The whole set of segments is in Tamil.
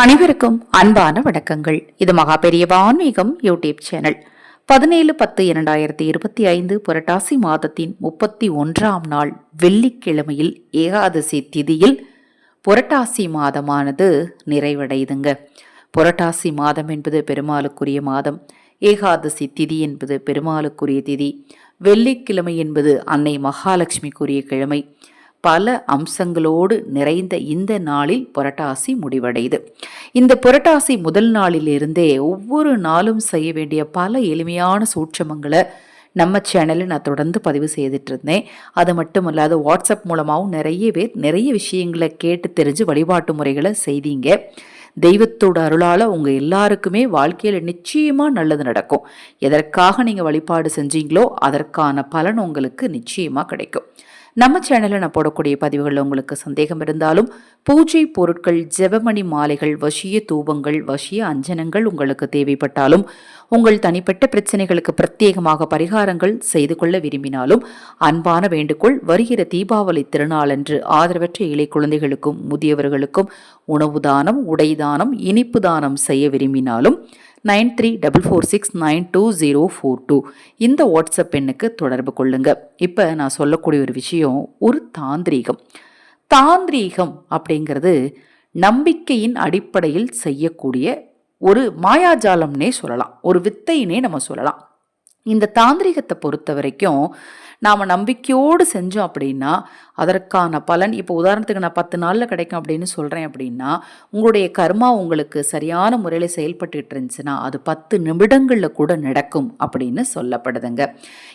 அனைவருக்கும் அன்பான வணக்கங்கள். இது மகா பெரிய ஆன்மீகம் யூடியூப் சேனல். பதினேழு பத்து இரண்டாயிரத்தி இருபத்தி ஐந்து புரட்டாசி மாதத்தின் முப்பத்தி ஒன்றாம் நாள் வெள்ளிக்கிழமையில் ஏகாதசி திதியில் புரட்டாசி மாதமானது நிறைவடையுதுங்க. புரட்டாசி மாதம் என்பது பெருமாளுக்குரிய மாதம். ஏகாதசி திதி என்பது பெருமாளுக்குரிய திதி. வெள்ளிக்கிழமை என்பது அன்னை மகாலட்சுமிக்குரிய கிழமை. பல அம்சங்களோடு நிறைந்த இந்த நாளில் புரட்டாசி முடிவடையுது. இந்த புரட்டாசி முதல் நாளிலிருந்தே ஒவ்வொரு நாளும் செய்ய வேண்டிய பல எளிமையான சூட்சமங்களை நம்ம சேனலில் நான் தொடர்ந்து பதிவு செய்துட்டு இருந்தேன். அது மட்டும் இல்லாத வாட்ஸ்அப் மூலமாகவும் நிறைய பேர் நிறைய விஷயங்களை கேட்டு தெரிஞ்சு வழிபாட்டு முறைகளை செய்தீங்க. தெய்வத்தோட அருளால் உங்கள் எல்லாருக்குமே வாழ்க்கையில் நிச்சயமாக நல்லது நடக்கும். எதற்காக நீங்கள் வழிபாடு செஞ்சீங்களோ அதற்கான பலன் உங்களுக்கு நிச்சயமாக கிடைக்கும். நம்ம சேனலில் நான் போடக்கூடிய பதிவுகளில் உங்களுக்கு சந்தேகம் இருந்தாலும் பூஜை பொருட்கள் ஜெபமணி மாலைகள் வசிய தூபங்கள் வசிய அஞ்சனங்கள் உங்களுக்கு தேவைப்பட்டாலும் உங்கள் தனிப்பட்ட பிரச்சனைகளுக்கு பிரத்யேகமாக பரிகாரங்கள் செய்து கொள்ள விரும்பினாலும் அன்பான வேண்டுகோள் வருகிற தீபாவளி திருநாளன்று ஆதரவற்ற இலை குழந்தைகளுக்கும் முதியவர்களுக்கும் உணவு தானம் உடை தானம் இனிப்பு தானம் செய்ய விரும்பினாலும் nine three double four six nine two zero four two. இந்த வாட்ஸ்அப் எண்ணுக்கு தொடர்பு கொள்ளுங்கள் இப்போ நான் சொல்லக்கூடிய ஒரு விஷயம் ஒரு தாந்திரீகம். தாந்திரீகம் அப்படிங்கிறது நம்பிக்கையின் அடிப்படையில் செய்யக்கூடிய ஒரு மாயாஜாலம்னே சொல்லலாம். ஒரு வித்தையினே நம்ம சொல்லலாம். இந்த தாந்திரிகத்தை பொறுத்த வரைக்கும் நாம் நம்பிக்கையோடு செஞ்சோம் அப்படின்னா அதற்கான பலன் இப்போ உதாரணத்துக்கு நான் பத்து நாளில் கிடைக்கும் அப்படின்னு சொல்கிறேன் அப்படின்னா உங்களுடைய கர்மா உங்களுக்கு சரியான முறையில் செயல்பட்டுட்டு இருந்துச்சுன்னா அது பத்து நிமிடங்களில் கூட நடக்கும் அப்படின்னு சொல்லப்படுதுங்க.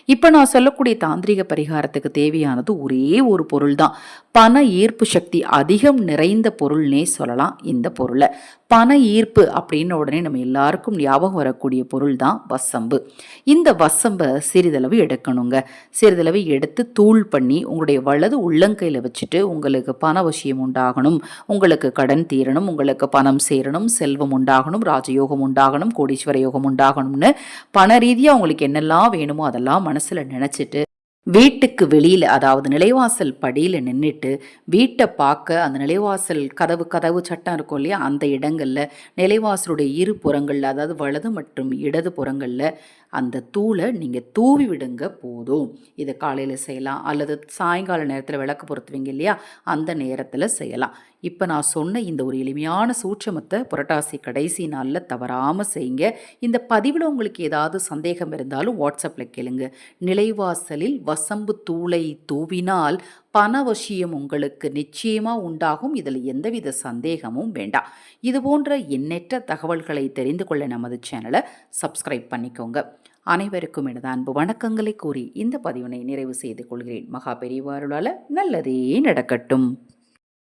இப்போ நான் சொல்லக்கூடிய தாந்திரிக பரிகாரத்துக்கு தேவையானது ஒரே ஒரு பொருள் தான் பண ஈர்ப்பு சக்தி அதிகம் நிறைந்த பொருள்னே சொல்லலாம் இந்த பொருளை. பண ஈர்ப்பு அப்படின்ன உடனே நம்ம எல்லாருக்கும் ஞாபகம் வரக்கூடிய பொருள் தான் வசம்பு. இந்த வசம்பை சிறிதளவு எடுக்கணுங்க. சிறிதளவு எடுத்து தூள் பண்ணி உங்களுடைய வலது உள்ளங்கையில் வச்சுட்டு உங்களுக்கு பண விஷயம் உண்டாகணும். உங்களுக்கு கடன் தீரணும் உங்களுக்கு பணம் சேரணும் செல்வம் உண்டாகணும் ராஜயோகம் உண்டாகணும் கோடீஸ்வர யோகம் உண்டாகணும்னு பண ரீதியாக உங்களுக்கு என்னெல்லாம் வேணுமோ அதெல்லாம் மனசில் நினச்சிட்டு வீட்டுக்கு வெளியில் அதாவது நிலைவாசல் படியில் நின்றுட்டு வீட்டை பார்க்க அந்த நிலைவாசல் கதவு கதவு சட்டம் இருக்கும் இல்லையா? அந்த இடங்களில் நிலைவாசலுடைய இரு புறங்களில் அதாவது வலது மற்றும் இடது புறங்களில் அந்த தூளை நீங்கள் தூவி விடுங்க போதும். இதை காலையில் செய்யலாம். அல்லது சாயங்கால நேரத்தில் விளக்கு பொருத்துவீங்க இல்லையா? அந்த நேரத்தில் செய்யலாம். இப்போ நான் சொன்ன இந்த ஒரு எளிமையான சூட்சமத்தை புரட்டாசி கடைசி நாளில் தவறாமல் செய்யுங்க. இந்த பதிவில் உங்களுக்கு ஏதாவது சந்தேகம் இருந்தாலும் வாட்ஸ்அப்பில் கேளுங்க. நிலைவாசலில் வசம்பு தூளை தூவினால் பணவசியம் உங்களுக்கு நிச்சயமாக உண்டாகும். இதில் எந்தவித சந்தேகமும் வேண்டாம். இது போன்ற எண்ணற்ற தகவல்களை தெரிந்து கொள்ள நமது சேனலை சப்ஸ்கிரைப் பண்ணிக்கோங்க. அனைவருக்கும் எனது அன்பு வணக்கங்களை கூறி இந்த பதிவினை நிறைவு செய்து கொள்கிறேன். மகா பெரியவாருளால் நல்லதே நடக்கட்டும்.